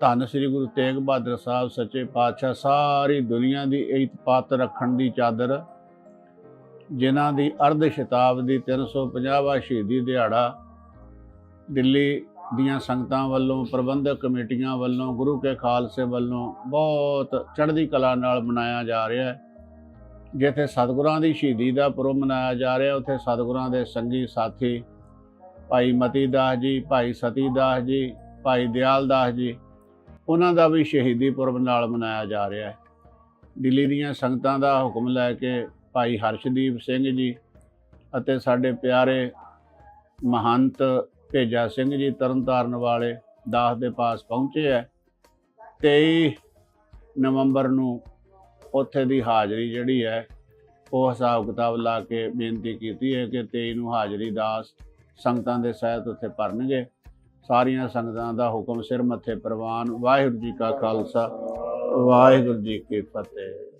ਧੰਨ ਸ੍ਰੀ ਗੁਰੂ ਤੇਗ ਬਹਾਦਰ ਸਾਹਿਬ, ਸੱਚੇ ਪਾਤਸ਼ਾਹ, ਸਾਰੀ ਦੁਨੀਆ ਦੀ ਇਤਪਾਤ ਰੱਖਣ ਦੀ ਚਾਦਰ, ਜਿਨ੍ਹਾਂ ਦੀ ਅਰਧ ਸ਼ਤਾਬਦੀ 350ਵਾਂ ਸ਼ਹੀਦੀ ਦਿਹਾੜਾ, ਦਿੱਲੀ ਦੀਆਂ ਸੰਗਤਾਂ ਵੱਲੋਂ, ਪ੍ਰਬੰਧਕ ਕਮੇਟੀਆਂ ਵੱਲੋਂ, ਗੁਰੂ ਕੇ ਖਾਲਸੇ ਵੱਲੋਂ ਬਹੁਤ ਚੜ੍ਹਦੀ ਕਲਾ ਨਾਲ ਮਨਾਇਆ ਜਾ ਰਿਹਾ ਹੈ। ਜਿੱਥੇ ਸਤਿਗੁਰਾਂ ਦੀ ਸ਼ਹੀਦੀ ਦਾ ਪੁਰਬ ਮਨਾਇਆ ਜਾ ਰਿਹਾ, ਉੱਥੇ ਸਤਿਗੁਰਾਂ ਦੇ ਸੰਗੀ ਸਾਥੀ ਭਾਈ ਮਤੀ ਦਾਸ ਜੀ, ਭਾਈ ਸਤੀ ਦਾਸ ਜੀ, ਭਾਈ ਦਿਆਲ ਦਾਸ ਜੀ ਉਹਨਾਂ ਦਾ ਵੀ ਸ਼ਹੀਦੀ ਪੁਰਬ ਨਾਲ ਮਨਾਇਆ ਜਾ ਰਿਹਾ ਹੈ। ਦਿੱਲੀ ਦੀਆਂ ਸੰਗਤਾਂ ਦਾ ਹੁਕਮ ਲੈ ਕੇ ਭਾਈ ਹਰਸ਼ਦੀਪ ਸਿੰਘ ਜੀ ਅਤੇ ਸਾਡੇ ਪਿਆਰੇ ਮਹੰਤ ਭੇਜਾ ਸਿੰਘ ਜੀ ਤਰਨਤਾਰਨ ਵਾਲੇ ਦਾਸ ਦੇ ਪਾਸ ਪਹੁੰਚੇ ਹੈ। 23 ਨਵੰਬਰ ਨੂੰ ਉੱਥੇ ਦੀ ਹਾਜ਼ਰੀ ਜਿਹੜੀ ਹੈ, ਉਹ ਹਿਸਾਬ ਕਿਤਾਬ ਲਾ ਕੇ ਬੇਨਤੀ ਕੀਤੀ ਹੈ ਕਿ 23 ਨੂੰ ਹਾਜ਼ਰੀ ਦਾਸ ਸੰਗਤਾਂ ਦੇ ਸਹਿਤ ਉੱਥੇ ਭਰਨਗੇ। ਸਾਰੀਆਂ ਸੰਗਤਾਂ ਦਾ ਹੁਕਮ ਸਿਰ ਮੱਥੇ ਪ੍ਰਵਾਨ। ਵਾਹਿਗੁਰੂ ਜੀ ਕਾ ਖਾਲਸਾ, ਵਾਹਿਗੁਰੂ ਜੀ ਕੀ ਫਤਿਹ।